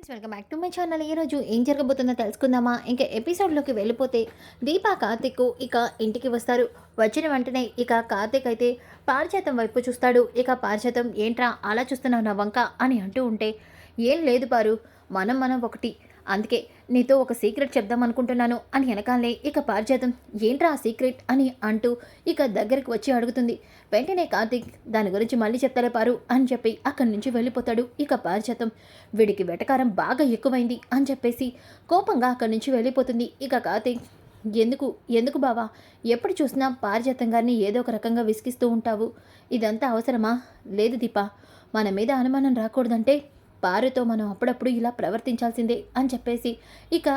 Friends welcome back to my channel. ఈరోజు ఏం జరగబోతుందో తెలుసుకుందామా? ఇంకా ఎపిసోడ్లోకి వెళ్ళిపోతే దీపా కార్తిక్ ఇక ఇంటికి వస్తారు. వచ్చిన వెంటనే ఇక కార్తిక్ అయితే పారిజాతం వైపు చూస్తాడు. ఇక పారిజాతం ఏంట్రా అలా చూస్తున్నావు నా వంక? అని అంటూ ఉంటే ఏం లేదు పారు మనం మనం ఒకటి. అందుకే నీతో ఒక సీక్రెట్ చెప్దాం అనుకుంటున్నాను అని వెనకాలే ఇక పారిజాతం. ఏంట్రా ఆ సీక్రెట్ అని అంటూ ఇక దగ్గరికి వచ్చి అడుగుతుంది. వెంటనే కార్తీక్ దాని గురించి మళ్ళీ చెప్తారే పారు అని చెప్పి అక్కడి నుంచి వెళ్ళిపోతాడు ఇక పారిజాతం. వీడికి వెటకారం బాగా ఎక్కువైంది అని చెప్పేసి కోపంగా అక్కడి నుంచి వెళ్ళిపోతుంది ఇక కార్తీక్. ఎందుకు? ఎందుకు బావా? ఎప్పుడు చూసినా పారిజాతం గారిని ఏదో ఒక రకంగా విసిగిస్తూ ఉంటావు. ఇదంతా అవసరమా? లేదు దీపా. మన మీద అనుమానం రాకూడదంటే పారుతో మనం అప్పుడప్పుడు ఇలా ప్రవర్తించాల్సిందే అని చెప్పేసి ఇక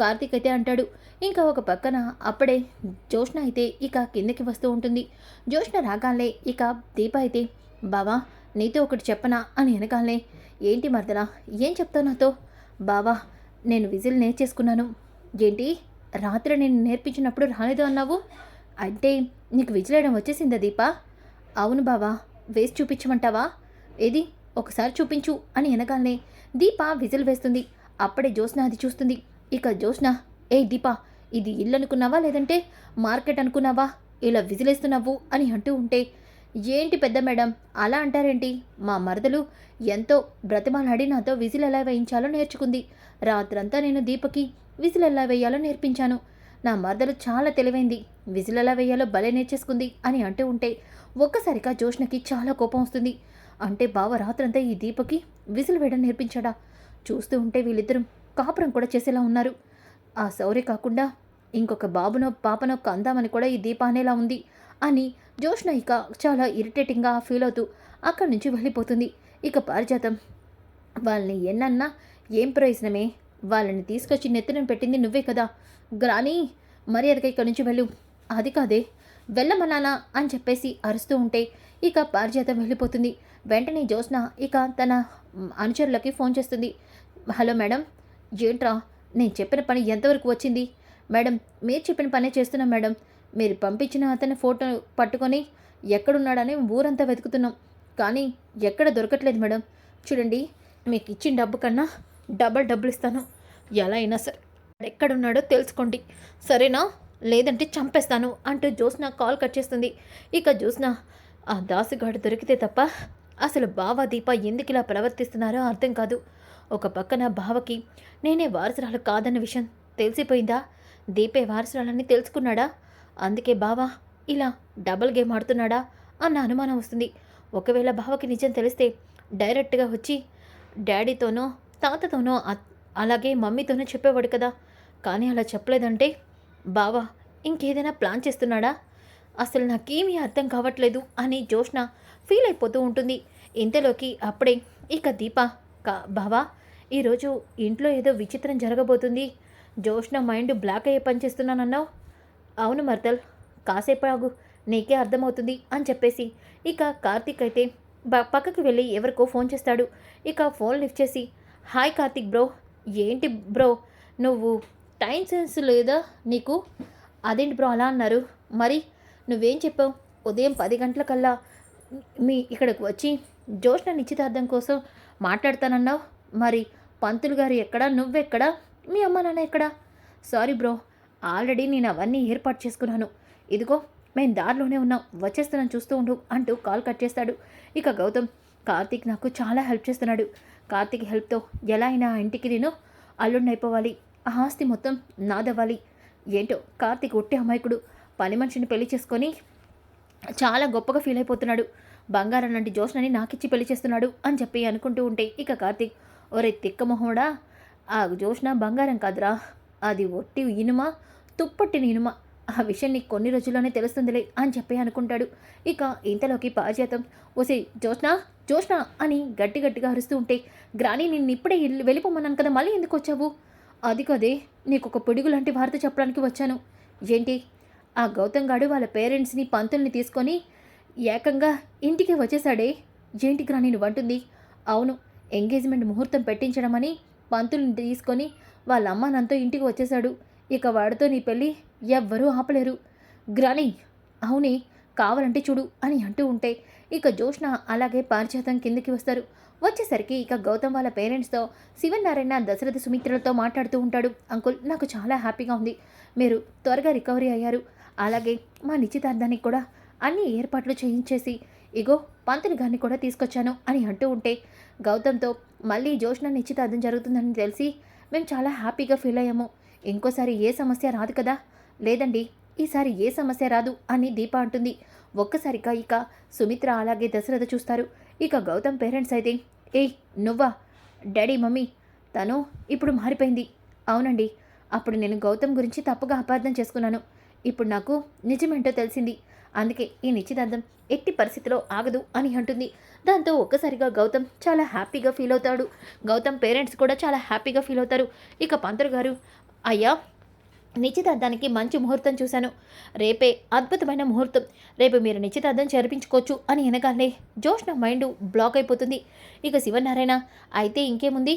కార్తీక్ అయితే అంటాడు. ఇంకా ఒక పక్కన అప్పుడే జోష్ణ అయితే ఇక కిందకి వస్తూ ఉంటుంది. జోష్ణ రాగాలే ఇక దీప అయితే బావా నీతో ఒకటి చెప్పనా? అని వెనకాలే ఏంటి మర్దలా ఏం చెప్తావు నాతో? బావా నేను విజిల్ నేర్చేసుకున్నాను. ఏంటి? రాత్రి నేను నేర్పించినప్పుడు రాలేదు అన్నావు? అంటే నీకు విజిలేయడం వచ్చేసిందా దీప? అవును బావా వేసి చూపించమంటావా? ఏది? ఒకసారి చూపించు అని వెనకాలనే దీప విజిల్ వేస్తుంది. అప్పుడే జ్యోత్స్న అది చూస్తుంది. ఇక జ్యోత్స్న ఏ దీప ఇది ఇల్లు అనుకున్నావా లేదంటే మార్కెట్ అనుకున్నావా? ఇలా విజిలేస్తున్నావు? అని అంటూ ఉంటే ఏంటి పెద్ద మేడం అలా అంటారేంటి? మా మరదలు ఎంతో బ్రతిమాలాడి నాతో విజిల్ ఎలా వేయించాలో నేర్చుకుంది. రాత్రంతా నేను దీపకి విజిల్ ఎలా వేయాలో నేర్పించాను. నా మరదలు చాలా తెలివైంది. విజిల్ ఎలా వేయాలో భలే నేర్చేసుకుంది అని అంటూ ఉంటే ఒక్కసారిగా జోష్నకి చాలా కోపం వస్తుంది. అంటే బావ రాత్రంతా ఈ దీపకి విజిల్ వేయడం నేర్పించాడా? చూస్తూ ఉంటే వీళ్ళిద్దరూ కాపురం కూడా చేసేలా ఉన్నారు. ఆ శౌర్య కాకుండా ఇంకొక బాబునో పాపనో కందామని కూడా ఈ దీప అనేలా ఉంది అని జోష్న ఇక చాలా ఇరిటేటింగ్గా ఫీల్ అవుతూ అక్కడి నుంచి వెళ్ళిపోతుంది. ఇక పారిజాతం వాళ్ళని ఎన్నన్నా ఏం ప్రయోజనమే? వాళ్ళని తీసుకొచ్చి నెత్తిన పెట్టింది నువ్వే కదా. గ్రాని మర్యాదగా ఇక్కడి నుంచి వెళ్ళు. అది కాదే వెళ్ళమన్నానా అని చెప్పేసి అరుస్తూ ఉంటే ఇక పారిజాతం వెళ్ళిపోతుంది. వెంటనే జ్యోత్స్న ఇక తన అనుచరులకి ఫోన్ చేస్తుంది. హలో మేడం ఏంట్రా నేను చెప్పిన పని ఎంతవరకు వచ్చింది? మేడం మీరు చెప్పిన పనే చేస్తున్నాం మేడం. మీరు పంపించిన అతని ఫోటో పట్టుకొని ఎక్కడున్నాడని ఊరంతా వెతుకుతున్నాం. కానీ ఎక్కడ దొరకట్లేదు మేడం. చూడండి మీకు ఇచ్చిన డబ్బు కన్నా డబల్ డబ్బులు ఇస్తాను. ఎలా అయినా సరే ఎక్కడున్నాడో తెలుసుకోండి. సరేనా? లేదంటే చంపేస్తాను అంటూ జ్యోత్స్న కాల్ కట్ చేస్తుంది. ఇక జ్యోత్స్న ఆ దాసుగాడు దొరికితే తప్ప అసలు బావ దీప ఎందుకు ఇలా ప్రవర్తిస్తున్నారో అర్థం కాదు. ఒక పక్కన బావకి నేనే వారసురాలు కాదన్న విషయం తెలిసిపోయిందా? దీపే వారసురాలని తెలుసుకున్నాడా? అందుకే బావ ఇలా డబుల్ గేమ్ ఆడుతున్నాడా? అన్న అనుమానం వస్తుంది. ఒకవేళ బావకి నిజం తెలిస్తే డైరెక్ట్గా వచ్చి డాడీతోనో తాతతోనో అలాగే మమ్మీతోనో చెప్పేవాడు కదా. కానీ అలా చెప్పలేదంటే బావా ఇంకేదైనా ప్లాన్ చేస్తున్నాడా? అసలు నాకేమీ అర్థం కావట్లేదు అని జోష్న ఫీల్ అయిపోతూ ఉంటుంది. ఇంతలోకి అప్పుడే ఇక దీప కా బావా ఈరోజు ఇంట్లో ఏదో విచిత్రం జరగబోతుంది. జోష్న మైండ్ బ్లాక్ అయ్యే పని చేస్తున్నానన్నావు? అవును మర్తల్ కాసేపు ఆగు నీకే అర్థమవుతుంది అని చెప్పేసి ఇక కార్తీక్ అయితే బ- పక్కకి వెళ్ళి ఎవరికో ఫోన్ చేస్తాడు. ఇక ఫోన్ లిఫ్ట్ చేసి హాయ్ కార్తీక్ బ్రో ఏంటి బ్రో నువ్వు టైం సెన్స్ లేదా నీకు? అదేంటి బ్రో అలా అన్నారు. మరి నువ్వేం చెప్పావు? ఉదయం పది గంటలకల్లా మీ ఇక్కడికి వచ్చి జోష్ణ నిశ్చితార్థం కోసం మాట్లాడతానన్నావు? మరి పంతులు గారు ఎక్కడా? నువ్వెక్కడా? మీ అమ్మ నాన్న ఎక్కడా? సారీ బ్రో ఆల్రెడీ నేను అవన్నీ ఏర్పాటు చేసుకున్నాను. ఇదిగో మేము దారిలోనే ఉన్నాం. వచ్చేస్తున్నాను చూస్తూ ఉండు అంటూ కాల్ కట్ చేస్తాడు. ఇక గౌతమ్ కార్తీక్ నాకు చాలా హెల్ప్ చేస్తున్నాడు. కార్తీక్ హెల్ప్తో ఎలా అయినా ఆ ఇంటికి నేను అల్లుడిని అయిపోవాలి. ఆ ఆస్తి మొత్తం నాదవ్వాలి. ఏంటో కార్తీక్ ఒట్టి అమాయకుడు. పని మనిషిని పెళ్ళి చేసుకొని చాలా గొప్పగా ఫీల్ అయిపోతున్నాడు. బంగారం లాంటి జోష్నని నాకిచ్చి పెళ్ళి చేస్తున్నాడు అని చెప్పి అనుకుంటూ ఉంటే ఇక కార్తీక్ ఒరే తిక్క మొహోడా ఆ జోష్న బంగారం కాదురా. అది ఒట్టి ఇనుమ తుప్పట్టిన ఇనుమ. ఆ విషయం నీకు కొన్ని రోజుల్లోనే తెలుస్తుందిలే అని చెప్పి అనుకుంటాడు. ఇక ఇంతలోకి పారిజాతం ఓసే జోష్న జోష్న అని గట్టి గట్టిగా అరుస్తూ ఉంటే గ్రాని నిన్ను ఇప్పుడే వెళ్ళిపోమన్నాను కదా మళ్ళీ ఎందుకు వచ్చావు? అది కదే నీకు ఒక పిడుగు లాంటి వార్త చెప్పడానికి వచ్చాను. ఏంటి? ఆ గౌతమ్ గాడు వాళ్ళ పేరెంట్స్ని పంతుల్ని తీసుకొని ఏకంగా ఇంటికి వచ్చేసాడే ఏంటి గ్రాని వంటుంది అవును ఎంగేజ్మెంట్ ముహూర్తం పెట్టించడమని పంతుల్ని తీసుకొని వాళ్ళ అమ్మ నాన్నతో ఇంటికి వచ్చేసాడు ఇక వాడితో నీ పెళ్ళి ఎవ్వరూ ఆపలేరు. గ్రాని అవునే కావాలంటే చూడు అని అంటూ ఉంటే ఇక జోష్న అలాగే పారిజాతం కిందకి వస్తారు. వచ్చేసరికి ఇక గౌతమ్ వాళ్ళ పేరెంట్స్తో శివనారాయణ దశరథ సుమిత్రలతో మాట్లాడుతూ ఉంటాడు. అంకుల్ నాకు చాలా హ్యాపీగా ఉంది. మీరు త్వరగా రికవరీ అయ్యారు. అలాగే మా నిశ్చితార్థానికి కూడా అన్ని ఏర్పాట్లు చేయించేసి ఇగో పంతులు గారిని కూడా తీసుకొచ్చాను అని అంటూ ఉంటే గౌతమ్తో మళ్ళీ జోష్న నిశ్చితార్థం జరుగుతుందని తెలిసి మేము చాలా హ్యాపీగా ఫీల్ అయ్యాము. ఇంకోసారి ఏ సమస్య రాదు కదా? లేదండి ఈసారి ఏ సమస్య రాదు అని దీప అంటుంది. ఒక్కసారిగా ఇక సుమిత్ర అలాగే దశరథ చూస్తారు. ఇక గౌతమ్ పేరెంట్స్ అయితే ఏయ్ నువ్వా? డాడీ మమ్మీ తను ఇప్పుడు మారిపోయింది. అవునండి అప్పుడు నేను గౌతమ్ గురించి తప్పుగా అపార్థం చేసుకున్నాను. ఇప్పుడు నాకు నిజమేంటో తెలిసింది. అందుకే ఈ నిశ్చితార్థం ఎట్టి పరిస్థితిలో ఆగదు అని అంటుంది. దాంతో ఒక్కసారిగా గౌతమ్ చాలా హ్యాపీగా ఫీల్ అవుతాడు. గౌతమ్ పేరెంట్స్ కూడా చాలా హ్యాపీగా ఫీల్ అవుతారు. ఇక పంతులు గారు అయ్యా నిశ్చితార్థానికి మంచి ముహూర్తం చూశాను. రేపే అద్భుతమైన ముహూర్తం. రేపు మీరు నిశ్చితార్థం జరిపించుకోవచ్చు అని అనగానే జోష్న మైండ్ బ్లాక్ అయిపోతుంది. ఇక శివనారాయణ అయితే ఇంకేముంది?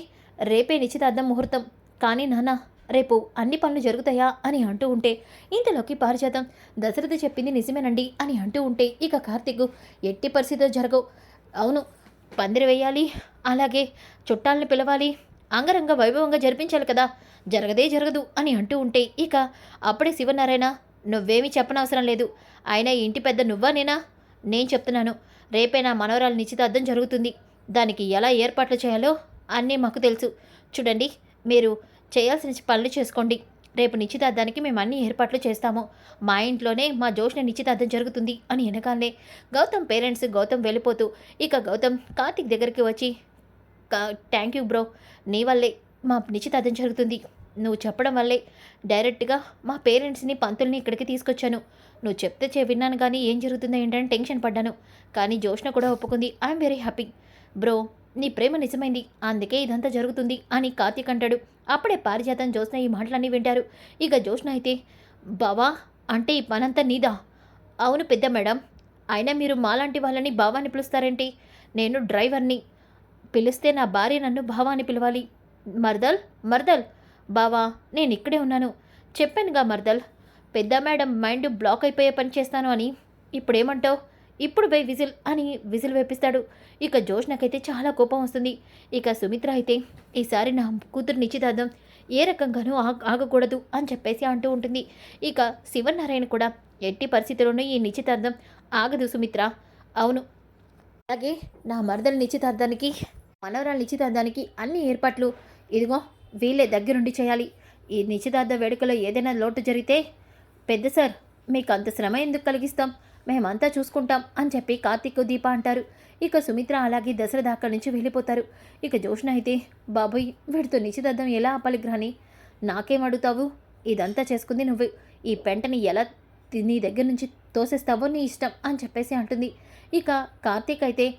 రేపే నిశ్చితార్థం ముహూర్తం. కానీ నాన్న రేపు అన్ని పనులు జరుగుతాయా అని అంటూ ఉంటే ఇంతలోకి పారిజాతం. దశరథ చెప్పింది నిజమేనండి అని అంటూ ఉంటే ఇక కార్తిక్ ఎట్టి పరిస్థితిలో జరగవు. అవును పందిరి వేయాలి అలాగే చుట్టాలను పిలవాలి. అంగరంగ వైభవంగా జరిపించాలి కదా జరగదే జరగదు అని అంటూ ఉంటే ఇక అప్పుడే శివనారాయణ నువ్వేమీ చెప్పనవసరం లేదు. ఆయన ఇంటి పెద్ద నువ్వా నేనా? నేను చెప్తున్నాను. రేపే నా మనవరాలు నిశ్చితార్థం జరుగుతుంది. దానికి ఎలా ఏర్పాట్లు చేయాలో అన్నీ మాకు తెలుసు. చూడండి మీరు చేయాల్సిన పనులు చేసుకోండి. రేపు నిశ్చితార్థానికి మేము అన్ని ఏర్పాట్లు చేస్తాము. మా ఇంట్లోనే మా జోష్న నిశ్చితార్థం జరుగుతుంది అని వెనకాలనే గౌతమ్ పేరెంట్స్ గౌతమ్ వెళ్ళిపోతూ ఇక గౌతమ్ కార్తిక్ దగ్గరికి వచ్చి థ్యాంక్ యూ బ్రో నీ వల్లే మా నిశ్చితార్థం జరుగుతుంది. నువ్వు చెప్పడం వల్లే డైరెక్ట్గా మా పేరెంట్స్ని పంతుల్ని ఇక్కడికి తీసుకొచ్చాను. నువ్వు చెప్తే చే విన్నాను కానీ ఏం జరుగుతుందో ఏంటని టెన్షన్ పడ్డాను. కానీ జోష్న కూడా ఒప్పుకుంది. ఐఎమ్ వెరీ హ్యాపీ బ్రో నీ ప్రేమ నిజమైంది అందుకే ఇదంతా జరుగుతుంది అని కార్తీక్ అంటాడు. అప్పుడే పారిజాతం జ్యోత్స్న ఈ మాటలన్నీ వింటారు. ఇక జ్యోత్స్న అయితే బావా అంటే ఈ పనంతా నీదా? అవును పెద్ద మేడం. అయినా మీరు మాలాంటి వాళ్ళని బావాని పిలుస్తారేంటి? నేను డ్రైవర్ని. పిలిస్తే నా భార్య నన్ను భావాని పిలవాలి. మర్దల్ మర్దల్. బావా నేను ఇక్కడే ఉన్నాను. చెప్పానుగా మర్దల్. పెద్ద మేడం మైండ్ బ్లాక్ అయిపోయే పని చేస్తాను అని. ఇప్పుడేమంటావు? ఇప్పుడు పోయి విజిల్ అని విజిల్ వేపిస్తాడు. ఇక జోష్నకైతే చాలా కోపం వస్తుంది. ఇక సుమిత్ర అయితే ఈసారి నా కూతురు నిశ్చితార్థం ఏ రకంగానూ ఆగకూడదు అని చెప్పేసి అంటూ ఉంటుంది. ఇక శివనారాయణ కూడా ఎట్టి పరిస్థితుల్లోనూ ఈ నిశ్చితార్థం ఆగదు సుమిత్ర. అవును. అలాగే నా మరదల నిశ్చితార్థానికి మనవరాల నిశ్చితార్థానికి అన్ని ఏర్పాట్లు ఇదిగో వీళ్ళే దగ్గరుండి చేయాలి. ఈ నిశ్చితార్థ వేడుకలో ఏదైనా లోటు జరిగితే పెద్ద సార్ మీకు అంత శ్రమ ఎందుకు కలిగిస్తాం? మేమంతా చూసుకుంటాం అని చెప్పి కార్తీక్ దీప అంటారు. ఇక సుమిత్ర అలాగే దశరథ అక్కడి నుంచి వెళ్ళిపోతారు. ఇక జోష్ణ అయితే బాబోయ్ వీడితో నిశ్చితార్థం ఎలా ఆపాలి గ్రాని? నాకేం అడుగుతావు? ఇదంతా చేసుకుంది నువ్వు. ఈ పెంటని ఎలా తి- నీ దగ్గర నుంచి తోసేస్తావో నీ ఇష్టం అని చెప్పేసి అంటుంది. ఇక కార్తీక్ అయితే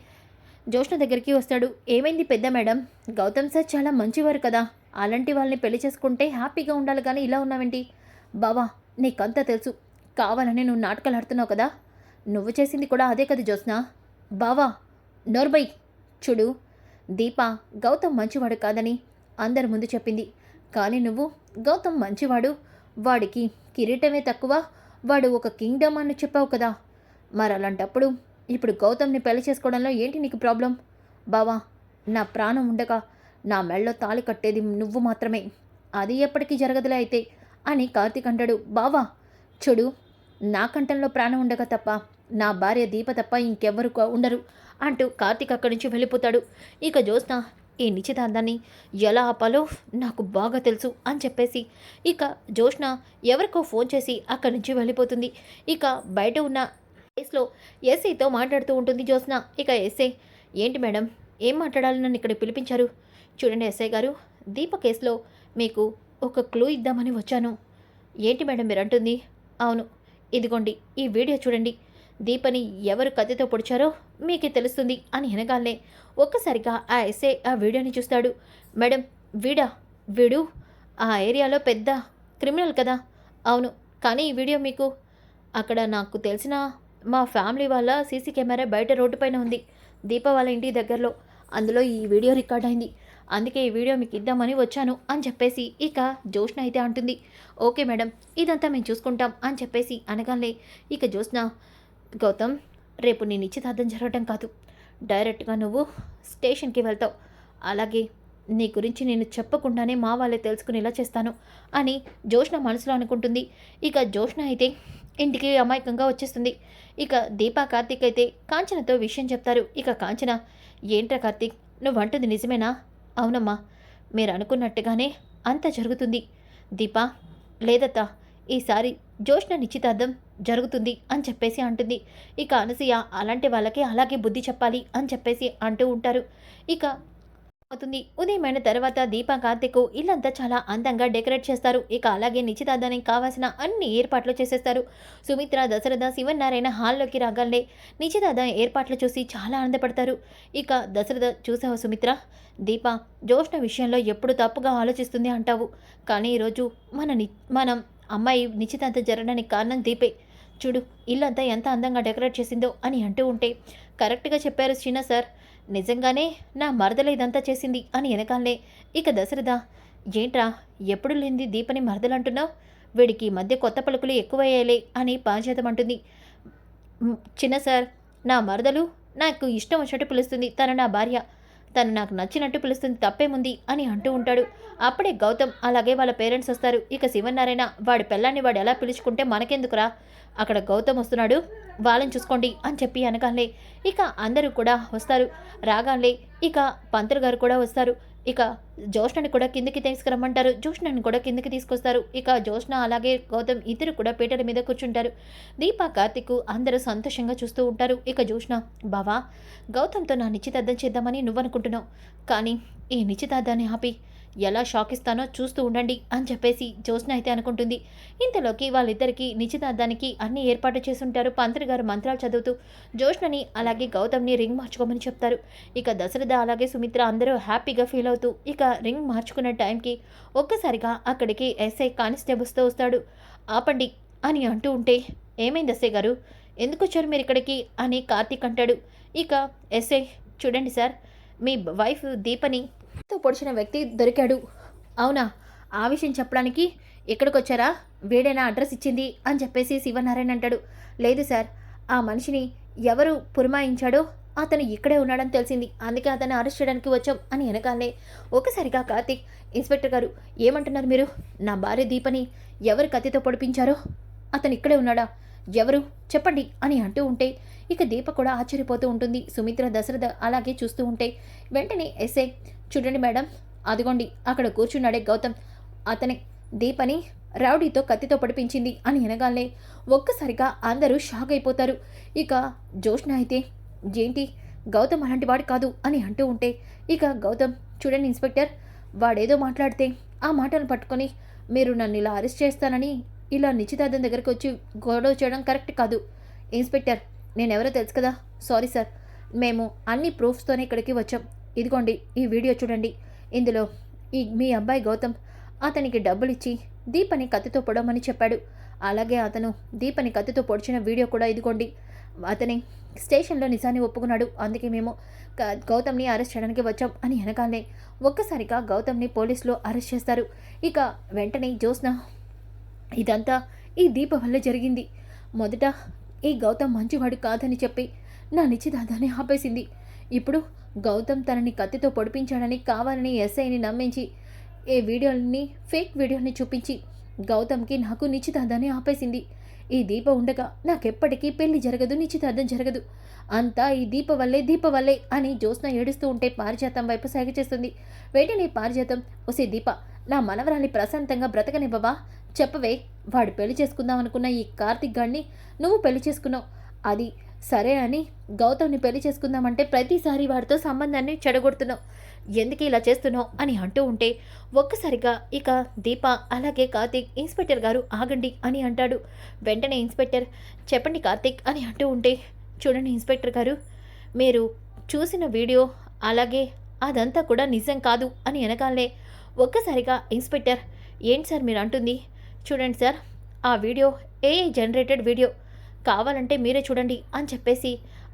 జోష్ణ దగ్గరికి వస్తాడు. ఏమైంది పెద్ద మేడం? గౌతమ్ సార్ చాలా మంచివారు కదా. అలాంటి వాళ్ళని పెళ్ళి చేసుకుంటే హ్యాపీగా ఉండాలి కానీ ఇలా ఉన్నావేంటి? బావా నీకంతా తెలుసు. కావాలని నువ్వు నాటకాలు ఆడుతున్నావు కదా. నువ్వు చేసింది కూడా అదే కదా జ్యోత్స్న? బావా నోర్బై చూడు. దీప గౌతమ్ మంచివాడు కాదని అందరి ముందు చెప్పింది. కానీ నువ్వు గౌతమ్ మంచివాడు. వాడికి కిరీటమే తక్కువ. వాడు ఒక కింగ్డమ్ అని చెప్పావు కదా. మరి అలాంటప్పుడు ఇప్పుడు గౌతమ్ని పెళ్ళి చేసుకోవడంలో ఏంటి నీకు ప్రాబ్లం? బావా నా ప్రాణం ఉండగా నా మెళ్ళో తాళి కట్టేది నువ్వు మాత్రమే. అది ఎప్పటికీ జరగదులే అయితే అని కార్తీక్ అంటాడు. బావా చూడు నా కంఠంలో ప్రాణం ఉండగా తప్ప నా భార్య దీప తప్ప ఇంకెవ్వరు ఉండరు అంటూ కార్తీక్ అక్కడి నుంచి వెళ్ళిపోతాడు. ఇక జ్యోత్స్న ఈ నిశ్చితార్థాన్ని ఎలా ఆపాలో నాకు బాగా తెలుసు అని చెప్పేసి ఇక జోష్న ఎవరికో ఫోన్ చేసి అక్కడి నుంచి వెళ్ళిపోతుంది. ఇక బయట ఉన్న కేసులో ఎస్ఐతో మాట్లాడుతూ ఉంటుంది జ్యోత్స్న. ఇక ఎస్ఐ ఏంటి మేడం ఏం మాట్లాడాలి నన్ను ఇక్కడ పిలిపించారు? చూడండి ఎస్ఐ గారు దీప కేసులో మీకు ఒక క్లూ ఇద్దామని వచ్చాను. ఏంటి మేడం మీరు అంటుంది అవును ఇదిగోండి ఈ వీడియో చూడండి. దీపని ఎవరు కత్తితో పొడిచారో మీకే తెలుస్తుంది అని అనగానే ఒక్కసారిగా ఆ ఎస్ఐ ఆ వీడియోని చూస్తాడు. మేడం వీడా? వీడు ఆ ఏరియాలో పెద్ద క్రిమినల్ కదా? అవును కానీ ఈ వీడియో మీకు అక్కడ నాకు తెలిసిన మా ఫ్యామిలీ వాళ్ళ సీసీ కెమెరా బయట రోడ్డు పైన ఉంది. దీప వాళ్ళ ఇంటి దగ్గరలో. అందులో ఈ వీడియో రికార్డ్ అయింది. అందుకే ఈ వీడియో మీకు ఇద్దామని వచ్చాను అని చెప్పేసి ఇక జోష్న అయితే అంటుంది. ఓకే మేడం ఇదంతా మేము చూసుకుంటాం అని చెప్పేసి అనగానే ఇక జోష్న గౌతమ్ రేపు నీ నిశ్చితార్థం జరగటం కాదు. డైరెక్ట్గా నువ్వు స్టేషన్కి వెళ్తావు. అలాగే నీ గురించి నేను చెప్పకుండానే మా వాళ్ళే తెలుసుకునేలా చేస్తాను అని జోష్ణ మనసులో అనుకుంటుంది. ఇక జోష్ణ అయితే ఇంటికి అమాయకంగా వచ్చేస్తుంది. ఇక దీపా కార్తీక్ అయితే కాంచనతో విషయం చెప్తారు. ఇక కాంచన ఏంట్రా కార్తీక్ నువ్వు అంటుంది నిజమేనా? అవునమ్మా మీరు అనుకున్నట్టుగానే అంత జరుగుతుంది. దీపా లేదత్తా ఈసారి జోష్న నిశ్చితార్థం జరుగుతుంది అని చెప్పేసి అంటుంది. ఇక అనసూయ అలాంటి వాళ్ళకి అలాగే బుద్ధి చెప్పాలి అని చెప్పేసి అంటూ ఉంటారు. ఇక అవుతుంది. ఉదయమైన తర్వాత దీప కార్తిక్ ఇల్లంతా చాలా అందంగా డెకరేట్ చేస్తారు. ఇక అలాగే నిశ్చితార్థానికి కావాల్సిన అన్ని ఏర్పాట్లు చేసేస్తారు. సుమిత్ర దశరథ శివనారాయణ హాల్లోకి రాగానే నిశ్చితార్థం ఏర్పాట్లు చూసి చాలా ఆనందపడతారు. ఇక దశరథ చూసావా సుమిత్ర? దీప జోష్ణ విషయంలో ఎప్పుడు తప్పుగా ఆలోచిస్తుంది అంటావు. కానీ ఈరోజు మన ని మనం అమ్మాయి నిశ్చితార్థం జరగడానికి కారణం దీపే. చూడు ఇల్లంతా ఎంత అందంగా డెకరేట్ చేసిందో అని అంటూ ఉంటే కరెక్ట్గా చెప్పారు చిన్న సార్. నిజంగానే నా మరదల ఇదంతా చేసింది అని వెనకాలనే ఇక దశరథ ఏంట్రా ఎప్పుడు లేనిది దీపని మరదలంటున్నావు? వీడికి ఈ మధ్య కొత్త పలుకులు ఎక్కువయ్యాలే అని పాంచేతం అంటుంది. చిన్న సార్ నా మరదలు నాకు ఇష్టం వచ్చినట్టు పిలుస్తుంది తన నా భార్య. తను నాకు నచ్చినట్టు పిలుస్తుంది తప్పేముంది అని అంటూ ఉంటాడు. అప్పుడే గౌతమ్ అలాగే వాళ్ళ పేరెంట్స్ వస్తారు. ఇక శివనారాయణ వాడి పిల్లాన్ని వాడు ఎలా పిలుచుకుంటే మనకెందుకురా? అక్కడ గౌతమ్ వస్తున్నాడు. వాళ్ళని చూసుకోండి అని చెప్పి అనగానే ఇక అందరూ కూడా వస్తారు. రాగానే ఇక పంతులు గారు కూడా వస్తారు. ఇక జోష్ణని కూడా కిందకి తీసుకురమ్మంటారు. జోష్ణని కూడా కిందకి తీసుకొస్తారు. ఇక జోష్ణ అలాగే గౌతమ్ ఇద్దరు కూడా పీటల మీద కూర్చుంటారు. దీప కార్తిక్ అందరూ సంతోషంగా చూస్తూ ఉంటారు. ఇక జోష్ణ బావా గౌతమ్తో నా నిశ్చితార్థం చేద్దామని నువ్వనుకుంటున్నావు. కానీ ఈ నిశ్చితార్థాన్ని ఆపి ఎలా షాక్ ఇస్తానో చూస్తూ ఉండండి అని చెప్పేసి జ్యోత్స్న అయితే అనుకుంటుంది. ఇంతలోకి వాళ్ళిద్దరికీ నిశ్చితార్థానికి అన్ని ఏర్పాటు చేసుంటారు పంతులు గారు మంత్రాలు చదువుతూ. జ్యోత్స్నని అలాగే గౌతమ్ని రింగ్ మార్చుకోమని చెప్తారు. ఇక దశరథ అలాగే సుమిత్ర అందరూ హ్యాపీగా ఫీల్ అవుతూ ఇక రింగ్ మార్చుకున్న టైంకి ఒక్కసారిగా అక్కడికి ఎస్ఐ కానిస్టేబుల్స్తో వస్తాడు. ఆపండి అని అంటూ ఉంటే ఏమైంది ఎస్ఐ గారు? ఎందుకు వచ్చారు మీరు ఇక్కడికి? అని కార్తీక్ అంటాడు. ఇక ఎస్ఐ చూడండి సార్ మీ వైఫ్ దీపని తో పొడిచిన వ్యక్తి దొరికాడు. అవునా? ఆ విషయం చెప్పడానికి ఎక్కడికొచ్చారా? వచ్చారా వీడేనా అడ్రస్ ఇచ్చింది? అని చెప్పేసి శివనారాయణ అంటాడు. లేదు సార్ ఆ మనిషిని ఎవరు పురమాయించాడో అతను ఇక్కడే ఉన్నాడని తెలిసింది. అందుకే అతన్ని అరెస్ట్ చేయడానికి వచ్చాం అని వెనకాలనే. ఒకసారిగా కార్తీక్ ఇన్స్పెక్టర్ గారు ఏమంటున్నారు మీరు? నా భార్య దీపని ఎవరు కత్తితో పొడిపించారో? అతను ఇక్కడే ఉన్నాడా? ఎవరు? చెప్పండి అని అంటూ ఉంటే ఇక దీప కూడా ఆశ్చర్యపోతూ ఉంటుంది. సుమిత్ర దశరథ అలాగే చూస్తూ ఉంటే వెంటనే ఎస్ఐ చూడండి మేడం. అదిగోండి అక్కడ కూర్చున్నాడే గౌతమ్. అతని దీపని రౌడీతో కత్తితో పడిపించింది అని అనగానే ఒక్కసారిగా అందరూ షాక్ అయిపోతారు. ఇక జోష్ణ అయితే ఏంటి? గౌతమ్ అలాంటి వాడు కాదు అని అంటూ ఉంటే ఇక గౌతమ్ చూడండి ఇన్స్పెక్టర్ వాడేదో మాట్లాడితే ఆ మాటలు పట్టుకొని మీరు నన్ను ఇలా అరెస్ట్ చేస్తానని ఇలా నిశ్చితార్థం దగ్గరికి వచ్చి గొడవ చేయడం కరెక్ట్ కాదు. ఇన్స్పెక్టర్ నేనెవరో తెలుసు కదా? Sorry sir. మేము అన్ని ప్రూఫ్స్తోనే ఇక్కడికి వచ్చాం. ఇదిగోండి ఈ వీడియో చూడండి. ఇందులో ఈ మీ అబ్బాయి గౌతమ్ అతనికి డబ్బులు ఇచ్చి దీపని కత్తితో పొడవమని చెప్పాడు. అలాగే అతను దీపని కత్తితో పొడిచిన వీడియో కూడా ఇదిగోండి. అతని స్టేషన్లో నిజాన్ని ఒప్పుకున్నాడు. అందుకే మేము గౌతమ్ని అరెస్ట్ చేయడానికి వచ్చాం అని వెనకాలనే ఒక్కసారిగా గౌతమ్ని పోలీసులు అరెస్ట్ చేస్తారు. ఇక వెంటనే జ్యోత్స్న ఇదంతా ఈ దీప వల్ల జరిగింది. మొదట ఈ గౌతమ్ మంచివాడు కాదని చెప్పి నా నిశ్చితార్థాన్ని ఆపేసింది. ఇప్పుడు గౌతమ్ తనని కత్తితో పొడిపించాడని కావాలని ఎస్ఐని నమ్మించి ఏ వీడియోని ఫేక్ వీడియోని చూపించి గౌతమ్కి నాకు నిశ్చితార్థాన్ని ఆపేసింది. ఈ దీప ఉండగా నాకెప్పటికీ పెళ్ళి జరగదు నిశ్చితార్థం జరగదు. అంతా ఈ దీప వల్లే దీప వల్లే అని జ్యోత్స్న ఏడుస్తూ ఉంటే పారిజాతం వైపు సాగ చేస్తుంది. వెంటనే పారిజాతం ఒసే దీప నా మనవరాలి ప్రశాంతంగా బ్రతకనివ్వవా? చెప్పవే వాడు పెళ్ళి చేసుకుందాం అనుకున్న ఈ కార్తిక్ గాడిని నువ్వు పెళ్ళి చేసుకున్నావు. అది సరే అని గౌతమ్ని పెళ్ళి చేసుకుందామంటే ప్రతిసారి వాడితో సంబంధాన్ని చెడగొడుతున్నావు. ఎందుకు ఇలా చేస్తున్నావు అని అంటూ ఉంటే ఒక్కసారిగా ఇక దీప అలాగే కార్తీక్ ఇన్స్పెక్టర్ గారు ఆగండి అని అంటాడు. వెంటనే ఇన్స్పెక్టర్ చెప్పండి కార్తీక్ అని అంటూ ఉంటే చూడండి ఇన్స్పెక్టర్ గారు మీరు చూసిన వీడియో అలాగే అదంతా కూడా నిజం కాదు అని వెనకాలనే ఒక్కసారిగా ఇన్స్పెక్టర్ ఏంటి సార్ మీరు అంటుంది? చూడండి సార్ ఆ వీడియో ఏఐ జనరేటెడ్ వీడియో. కావాలంటే మీరే చూడండి అని చెప్పేసి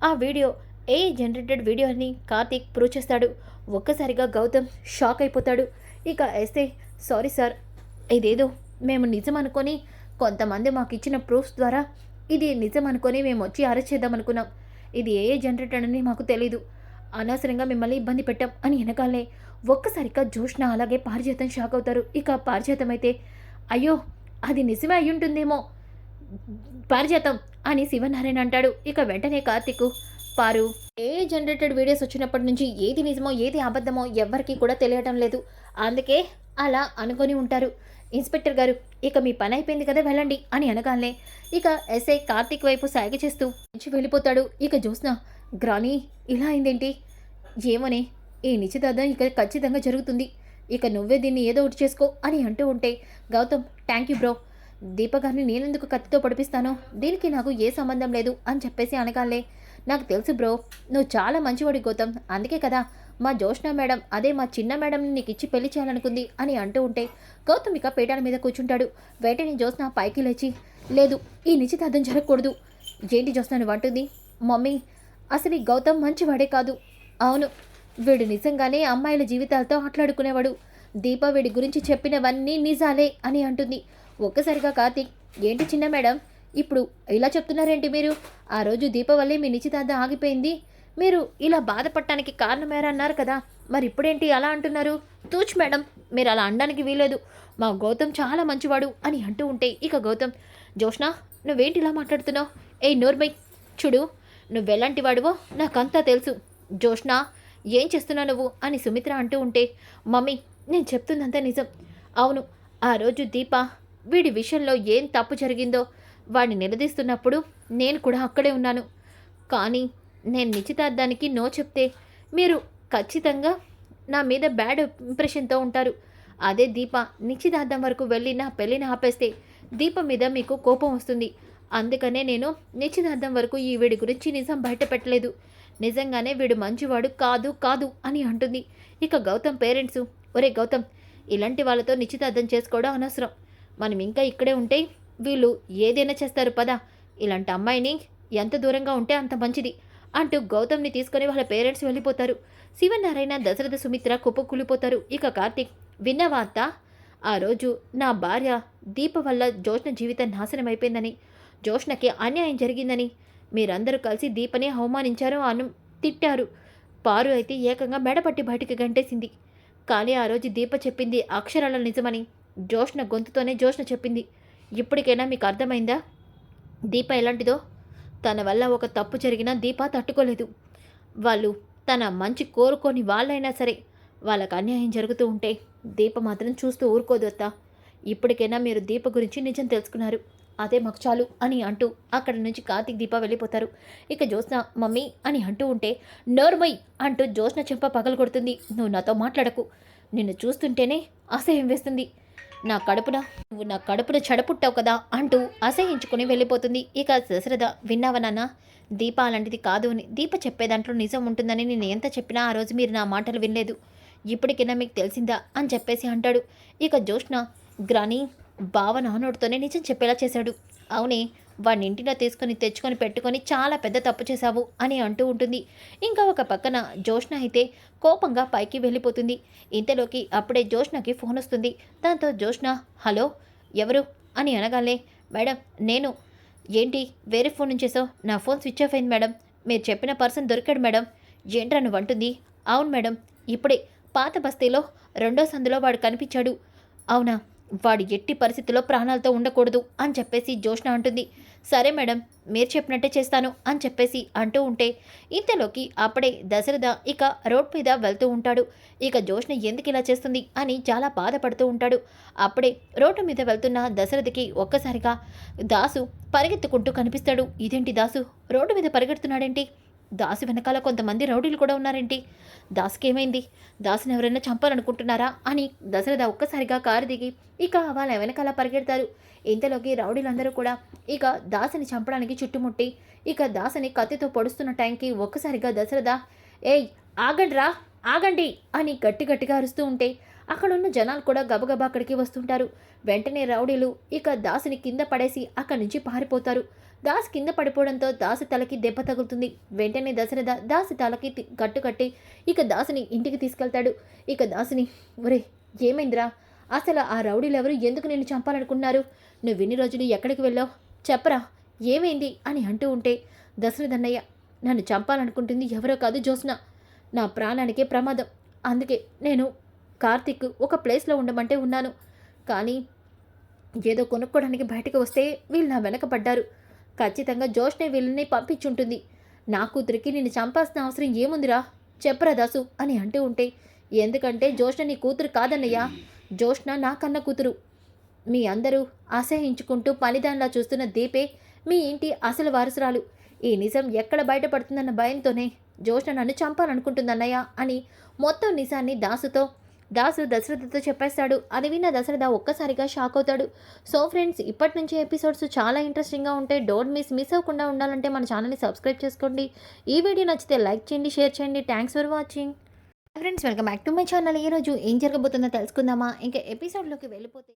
ఆ వీడియో ఏ జనరేటెడ్ వీడియోని కార్తీక్ ప్రూవ్ చేస్తాడు. ఒక్కసారిగా గౌతమ్ షాక్ అయిపోతాడు. ఇక ఎస్తే సారీ సార్ ఇదేదో మేము నిజం అనుకొని కొంతమంది మాకు ఇచ్చిన ప్రూఫ్స్ ద్వారా ఇది నిజం అనుకొని మేము వచ్చి అరెస్ట్ చేద్దాం అనుకున్నాం. ఇది ఏ జనరేటర్ అని మాకు తెలీదు. అనవసరంగా మిమ్మల్ని ఇబ్బంది పెట్టాం అని వెనకాలనే ఒక్కసారిగా జోష్ణ అలాగే పారిజాతం షాక్ అవుతారు. ఇక పారిజాతం అయితే అయ్యో అది నిజమే అయి ఉంటుందేమో పారిజాతం అని శివనారాయణ అంటాడు. ఇక వెంటనే Karthik Paru AI generated videos వచ్చినప్పటి నుంచి ఏది నిజమో ఏది అబద్ధమో ఎవ్వరికీ కూడా తెలియటం లేదు. అందుకే అలా అనుకొని ఉంటారు. ఇన్స్పెక్టర్ గారు ఇక మీ పని అయిపోయింది కదా వెళ్ళండి అని అనగానే ఇక ఎస్ఐ కార్తిక్ వైపు సాగ చేస్తూ నుంచి వెళ్ళిపోతాడు. ఇక జ్యోత్స్న గ్రాని ఇలా అయిందేంటి? ఏమోనే ఈ నిశ్చితార్థం ఇక ఖచ్చితంగా జరుగుతుంది. ఇక నువ్వే దీన్ని ఏదో ఒకటి చేసుకో అని అంటూ ఉంటే గౌతమ్ థ్యాంక్ యూ బ్రో దీపగారిని నేనెందుకు కత్తితో పొడిపిస్తాను? దీనికి నాకు ఏ సంబంధం లేదు అని చెప్పేసి అనగాలే. నాకు తెలుసు బ్రో నువ్వు చాలా మంచివాడి గౌతమ్. అందుకే కదా మా జోష్న మేడం అదే మా చిన్న మేడంని నీకు ఇచ్చి పెళ్ళి చేయాలనుకుంది అని అంటూ ఉంటే గౌతమ్ ఇక పీఠాల మీద కూర్చుంటాడు. వెంటనే జోష్న పైకి లేచి లేదు ఈ నిశ్చితార్థం జరగకూడదు. ఏంటి జోష్న నువ్వు అంటుంది? మమ్మీ అసలు ఈ గౌతమ్ మంచివాడే కాదు. అవును వీడు నిజంగానే అమ్మాయిల జీవితాలతో ఆటలాడుకునేవాడు. దీప వీడి గురించి చెప్పినవన్నీ నిజాలే అని అంటుంది. ఒక్కసారిగా కార్తీక్ ఏంటి చిన్న మేడం? ఇప్పుడు ఇలా చెప్తున్నారేంటి మీరు? ఆ రోజు దీప వల్లే మీ నిశ్చితార్థం ఆగిపోయింది. మీరు ఇలా బాధపడటానికి కారణమేరా అన్నారు కదా? మరి ఇప్పుడేంటి అలా అంటున్నారు? తూచ్ మేడం మీరు అలా అనడానికి వీలేదు మా గౌతమ్ చాలా మంచివాడు అని అంటూ ఉంటే ఇక గౌతమ్ జోష్నా నువ్వేంటి ఇలా మాట్లాడుతున్నావు? ఏ నోర్మై చూడు నువ్వెలాంటి వాడువో నాకంతా తెలుసు. జోష్నా ఏం చేస్తున్నావు నువ్వు? అని సుమిత్ర అంటూ ఉంటే మమ్మీ నేను చెప్తుందంతా నిజం. అవును ఆ రోజు దీప వీడి విషయంలో ఏం తప్పు జరిగిందో వాడిని నిలదీస్తున్నప్పుడు నేను కూడా అక్కడే ఉన్నాను. కానీ నేను నిశ్చితార్థానికి నో చెప్తే మీరు ఖచ్చితంగా నా మీద బ్యాడ్ ఇంప్రెషన్తో ఉంటారు. అదే దీప నిశ్చితార్థం వరకు వెళ్ళి నా పెళ్ళిని ఆపేస్తే దీప మీద మీకు కోపం వస్తుంది. అందుకనే నేను నిశ్చితార్థం వరకు ఈ వీడి గురించి నిజం బయట పెట్టలేదు నిజంగానే వీడు మంచివాడు కాదు కాదు అని అంటుంది. ఇక గౌతమ్ పేరెంట్స్ ఒరే గౌతమ్ ఇలాంటి వాళ్ళతో నిశ్చితార్థం చేసుకోవడం అనవసరం. మనం ఇంకా ఇక్కడే ఉంటే వీళ్ళు ఏదైనా చేస్తారు పదా. ఇలాంటి అమ్మాయిని ఎంత దూరంగా ఉంటే అంత మంచిది అంటూ గౌతమ్ని తీసుకొని వాళ్ళ పేరెంట్స్ వెళ్ళిపోతారు. శివనారాయణ దశరథ సుమిత్ర కుప్పకూలిపోతారు. ఇక కార్తీక్ విన్న వార్త ఆ రోజు నా భార్య దీప వల్ల జోష్ణ జీవితం నాశనం అయిపోయిందని జోష్ణకి అన్యాయం జరిగిందని మీరందరూ కలిసి దీపని అవమానించారు అను తిట్టారు. పారు అయితే ఏకంగా మెడపట్టి బయటికి గంటేసింది. కానీ ఆ రోజు దీప చెప్పింది అక్షరాల నిజమని జోష్న గొంతుతోనే జోష్న చెప్పింది. ఇప్పటికైనా మీకు అర్థమైందా? దీప ఎలాంటిదో? తన వల్ల ఒక తప్పు జరిగినా దీప తట్టుకోలేదు. వాళ్ళు తన మంచి కోరుకొని వాళ్ళైనా సరే వాళ్ళకు అన్యాయం జరుగుతూ ఉంటే దీప మాత్రం చూస్తూ ఊరుకోదు అత్త. ఇప్పటికైనా మీరు దీప గురించి నిజం తెలుసుకున్నారు. అదే మాకు చాలు అని అంటూ అక్కడి నుంచి కార్తీక్ దీప వెళ్ళిపోతారు. ఇక జ్యోత్స్న మమ్మీ అని అంటూ ఉంటే నోర్మై అంటూ జ్యోత్స్న చెంప పగలు కొడుతుంది నువ్వు నాతో మాట్లాడకు. నిన్ను చూస్తుంటేనే అసహ్యం వేస్తుంది. నా కడుపున నువ్వు నా కడుపున చెడపుట్టావు కదా అంటూ అసహించుకుని వెళ్ళిపోతుంది. ఇక దశరథ విన్నావా నాన్న? దీప అలాంటిది కాదు అని దీప చెప్పే దాంట్లో నిజం ఉంటుందని నేను ఎంత చెప్పినా ఆ రోజు మీరు నా మాటలు వినలేదు. ఇప్పటికైనా మీకు తెలిసిందా అని చెప్పేసి అంటాడు. ఇక జోష్న గ్రాని బావ నానోడితోనే నిజం చెప్పేలా చేశాడు. అవునే వాడిని ఇంటిలో తీసుకొని తెచ్చుకొని పెట్టుకొని చాలా పెద్ద తప్పు చేశావు అని అంటూ ఉంటుంది. ఇంకా ఒక పక్కన జోష్ణ అయితే కోపంగా పైకి వెళ్ళిపోతుంది. ఇంతలోకి అప్పుడే జోష్ణకి ఫోన్ వస్తుంది. దాంతో జోష్ణ హలో ఎవరు? అని అనగానే మేడం నేను. ఏంటి వేరే ఫోన్ నుంచేసావు నా ఫోన్ స్విచ్ ఆఫ్ అయింది మేడం. మీరు చెప్పిన పర్సన్ దొరికాడు మేడం. ఏంట్రా నువ్వు అంటుంది. అవును మేడం. ఇప్పుడే పాత బస్తీలో రెండో సందులో వాడు కనిపించాడు. అవునా? వాడు ఎట్టి పరిస్థితిలో ప్రాణాలతో ఉండకూడదు అని చెప్పేసి జోష్ణ అంటుంది. సరే మేడం మీరు చెప్పినట్టే చేస్తాను అని చెప్పేసి అంటూ ఉంటే ఇంతలోకి అప్పుడే దశరథ ఇక రోడ్ మీద వెళ్తూ ఉంటాడు. ఇక జోష్న ఎందుకు ఇలా చేస్తుంది అని చాలా బాధపడుతూ ఉంటాడు. అప్పుడే రోడ్డు మీద వెళ్తున్న దశరథకి ఒక్కసారిగా దాసు పరిగెత్తుకుంటూ కనిపిస్తాడు. ఇదేంటి దాసు రోడ్డు మీద పరిగెడుతున్నాడేంటి? దాసు వెనకాల కొంతమంది రౌడీలు కూడా ఉన్నారేంటి? దాసుకి ఏమైంది దాసుని ఎవరైనా చంపాలనుకుంటున్నారా? అని దశరథ ఒక్కసారిగా కారు దిగి ఇక వాళ్ళ వెనకాల పరిగెడతారు. ఇంతలోకి రౌడీలందరూ కూడా ఇక దాసుని చంపడానికి చుట్టుముట్టి ఇక దాసుని కత్తితో పొడుస్తున్న టైంకి ఒక్కసారిగా దశరథ ఏయ్ ఆగండ్రా ఆగండి అని గట్టి గట్టిగా అరుస్తూ ఉంటే అక్కడున్న జనాలు కూడా గబగబా అక్కడికి వస్తుంటారు. వెంటనే రౌడీలు ఇక దాసుని కింద పడేసి అక్కడి నుంచి పారిపోతారు. దాస్ కింద పడిపోవడంతో దాసు తలకి దెబ్బ తగులుతుంది. వెంటనే దశరథ దాసి తలకి తి- కట్టి ఇక దాసుని ఇంటికి తీసుకెళ్తాడు. ఇక దాసుని ఒరే ఏమైందిరా? అసలు ఆ రౌడీలు ఎవరు? ఎందుకు నిన్ను చంపాలనుకున్నారు? నువ్వు ఎన్ని రోజులు ఎక్కడికి వెళ్ళావు? చెప్పరా? ఏమైంది? అని అంటూ ఉంటే దశరథన్నయ్య నన్ను చంపాలనుకుంటుంది ఎవరో కాదు జోస్న నా ప్రాణానికే ప్రమాదం. అందుకే నేను కార్తిక్ ఒక ప్లేస్లో ఉండమంటే ఉన్నాను. కానీ ఏదో కొనుక్కోవడానికి బయటకు వస్తే వీళ్ళు నా వెనక పడ్డారు. ఖచ్చితంగా జోష్నే వీళ్ళని పంపించుంటుంది. నా కూతురికి నిన్ను చంపాల్సిన అవసరం ఏముందిరా? చెప్పరా దాసు అని అంటూ ఉంటే ఎందుకంటే జోష్న నీ కూతురు కాదన్నయ్యా. జోష్న నా కన్న కూతురు. మీ అందరూ అసహించుకుంటూ పనిదానిలా చూస్తున్న దీపే మీ ఇంటి అసలు వారసురాలు. ఈ నిజం ఎక్కడ బయటపడుతుందన్న భయంతోనే జోష్న నన్ను చంపాలనుకుంటుందన్నయ్య అని మొత్తం నిజాన్ని దాసుతో దాసు దశరథతో చెప్పేస్తాడు. అది విన్న దశరథ ఒక్కసారిగా షాక్ అవుతాడు. సో ఫ్రెండ్స్ ఇప్పటి నుంచి ఎపిసోడ్స్ చాలా ఇంట్రెస్టింగ్గా ఉంటాయి డోంట్ మిస్ మిస్ అవ్వకుండా ఉండాలంటే మన ఛానల్ని సబ్స్క్రైబ్ చేసుకోండి. ఈ వీడియో నచ్చితే లైక్ చేయండి షేర్ చేయండి. Thanks for watching friends welcome back to my channel ఈరోజు ఏం జరగబోతుందో తెలుసుకుందామా? ఇంకా ఎపిసోడ్లోకి వెళ్ళిపోతే